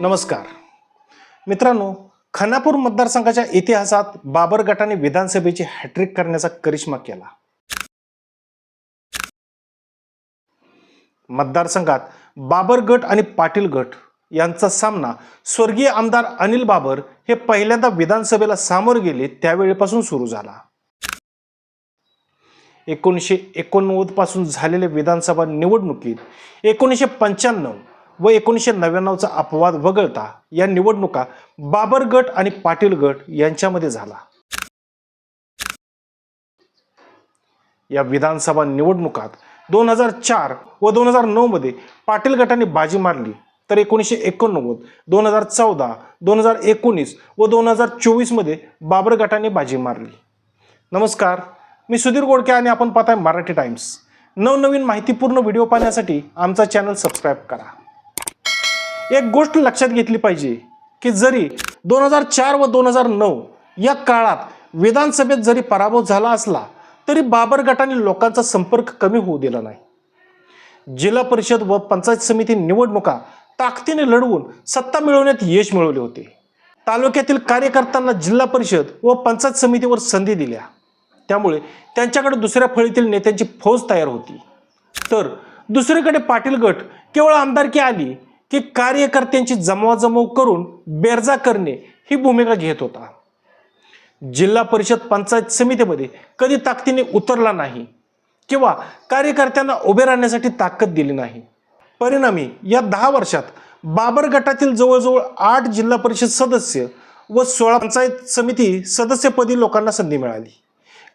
नमस्कार. मित्रांनो खानापूर मतदारसंघाच्या इतिहासात बाबर गटाने विधानसभेची हॅट्रिक करण्याचा करिश्मा केला. मतदारसंघात बाबर गट आणि पाटील गट यांचा सामना स्वर्गीय आमदार अनिल बाबर हे पहिल्यांदा विधानसभेला सामोर गेले त्यावेळेपासून सुरू झाला. एकोणीसशे एकोणनव्वदपासून झालेल्या विधानसभा निवडणुकीत एकोणीसशे पंच्याण्णव व एकोणीसशे नव्याण्णवचा अपवाद वगळता या निवडणुका बाबर गट आणि पाटील गट यांच्यामध्ये झाला. या विधानसभा निवडणुकात दोन हजार चार व दोन हजार नऊमध्ये पाटील गटाने बाजी मारली. तर एकोणीसशे एकोणनव्वद दोन हजार चौदा दोन हजार एकोणीस व दोन हजार चोवीसमध्ये बाबर गटाने बाजी मारली. नमस्कार मी सुधीर गोडके आणि आपण पाहताय मराठी टाइम्स. नवनवीन माहितीपूर्ण व्हिडिओ पाहण्यासाठी आमचा चॅनल सबस्क्राईब करा. एक गोष्ट लक्षात घेतली पाहिजे की जरी दोन हजार चार व दोन हजार नऊ या काळात विधानसभेत जरी पराभव झाला असला तरी बाबर गटाने लोकांचा संपर्क कमी होऊ दिला नाही. जिल्हा परिषद व पंचायत समिती निवडणुका ताकदीने लढवून सत्ता मिळवण्यात यश मिळवले होते. तालुक्यातील कार्यकर्त्यांना जिल्हा परिषद व पंचायत समितीवर संधी दिल्या. त्यामुळे त्यांच्याकडे दुसऱ्या फळीतील नेत्यांची फौज तयार होती. तर दुसरीकडे पाटील गट केवळ आमदारकी आली की कार्यकर्त्यांची जमवाजमव करून बेरजा करणे ही भूमिका घेत होता. जिल्हा परिषद पंचायत समितीमध्ये कधी ताकदीने उतरला नाही किंवा कार्यकर्त्यांना उभे राहण्यासाठी ताकद दिली नाही. परिणामी या दहा वर्षात बाबर गटातील जवळजवळ आठ जिल्हा परिषद सदस्य व सोळा पंचायत समिती सदस्यपदी लोकांना संधी मिळाली.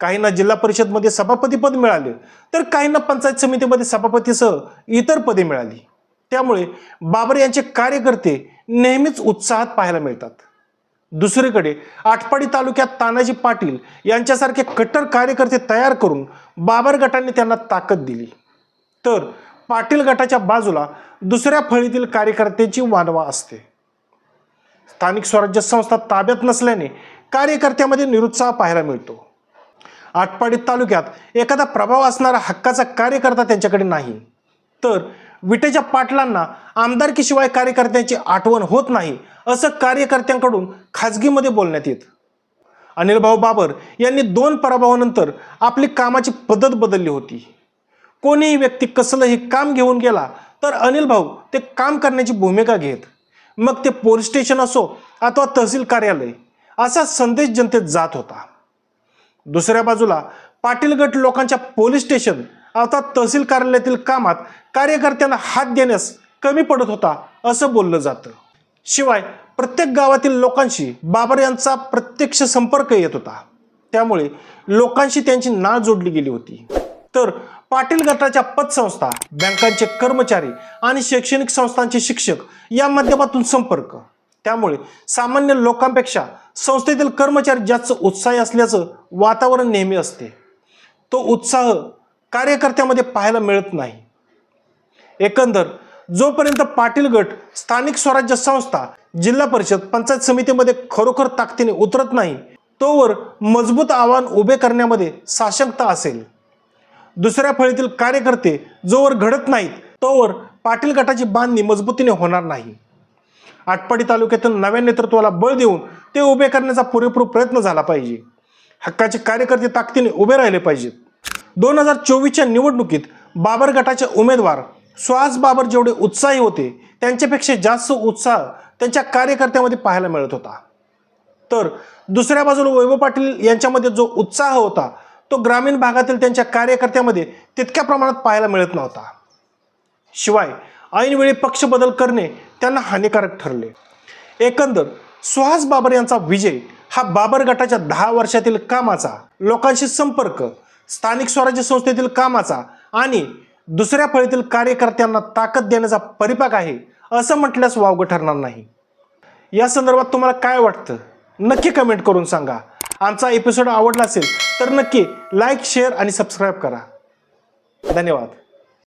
काहींना जिल्हा परिषदमध्ये सभापतीपद मिळाले तर काहींना पंचायत समितीमध्ये सभापतीसह इतर पदे मिळाली. त्यामुळे बाबर यांचे कार्यकर्ते नेहमीच उत्साहात पाहायला मिळतात. दुसरीकडे आटपाडी तालुक्यात तानाजी पाटील यांच्यासारखे कट्टर कार्यकर्ते तयार करून बाबर गटाने त्यांना ताकद दिली. तर पाटील गटाच्या बाजूला दुसऱ्या फळीतील कार्यकर्त्यांची वानवा असते. स्थानिक स्वराज्य संस्था ताब्यात नसल्याने कार्यकर्त्यामध्ये निरुत्साह पाहायला मिळतो. आटपाडी तालुक्यात एखादा प्रभाव असणारा हक्काचा कार्यकर्ता त्यांच्याकडे नाही. तर विटेच्या पाटलांना आमदारकीशिवाय कार्यकर्त्यांची आठवण होत नाही असं कार्यकर्त्यांकडून खाजगीमध्ये बोलण्यात येतं. अनिलभाऊ बाबर यांनी दोन पराभवानंतर आपली कामाची पद्धत बदलली होती. कोणीही व्यक्ती कसलंही काम घेऊन गेला तर अनिल भाऊ ते काम करण्याची भूमिका घेत. मग ते पोलीस स्टेशन असो अथवा तहसील कार्यालय असा संदेश जनतेत जात होता. दुसऱ्या बाजूला पाटील गट लोकांच्या पोलीस स्टेशन अर्थात तहसील कार्यालयातील कामात कार्यकर्त्यांना हात देण्यास कमी पडत होता असं बोललं जातं. शिवाय प्रत्येक गावातील लोकांशी बाबर यांचा प्रत्यक्ष संपर्क येत होता. त्यामुळे लोकांशी त्यांची नाळ जोडली गेली होती. तर पाटील गटाच्या पतसंस्था बँकांचे कर्मचारी आणि शैक्षणिक संस्थांचे शिक्षक या माध्यमातून संपर्क. त्यामुळे सामान्य लोकांपेक्षा संस्थेतील कर्मचारी जास्त उत्साही असल्याचं वातावरण नेहमी असते. तो उत्साह कार्यकर्त्यामध्ये पाहायला मिळत नाही. एकंदर जोपर्यंत पाटील गट स्थानिक स्वराज्य संस्था जिल्हा परिषद पंचायत समितीमध्ये खरोखर ताकदीने उतरत नाही तोवर मजबूत आव्हान उभे करण्यामध्ये साशंकता असेल. दुसऱ्या फळीतील कार्यकर्ते जोवर घडत नाहीत तोवर पाटील गटाची बांधणी मजबूतीने होणार नाही. आटपाडी तालुक्यातील नव्या नेतृत्वाला बळ देऊन ते उभे करण्याचा पुरेपूर प्रयत्न झाला पाहिजे. हक्काचे कार्यकर्ते ताकदीने उभे राहिले पाहिजेत. दोन हजार चोवीसच्या निवडणुकीत बाबर गटाचे उमेदवार सुहास बाबर जेवढे उत्साही होते त्यांच्यापेक्षा जास्त उत्साह त्यांच्या कार्यकर्त्यामध्ये पाहायला मिळत होता. तर दुसऱ्या बाजूला वैभव पाटील यांच्यामध्ये जो उत्साह होता तो ग्रामीण भागातील त्यांच्या कार्यकर्त्यामध्ये तितक्या प्रमाणात पाहायला मिळत नव्हता. शिवाय ऐनवेळी पक्ष बदल करणे त्यांना हानिकारक ठरले. एकंदर सुहास बाबर यांचा विजय हा बाबर गटाच्या दहा वर्षातील कामाचा लोकांशी संपर्क स्थानिक स्वराज्य संस्थेतील कामाचा आणि दुसऱ्या फळीतील कार्यकर्त्यांना ताकद देण्याचा परिपाक आहे असं म्हटल्यास वावगं ठरणार नाही. या संदर्भात तुम्हाला काय वाटतं? नक्की कमेंट करून सांगा. आमचा एपिसोड आवडला असेल तर नक्की लाईक शेअर आणि सबस्क्राईब करा. धन्यवाद.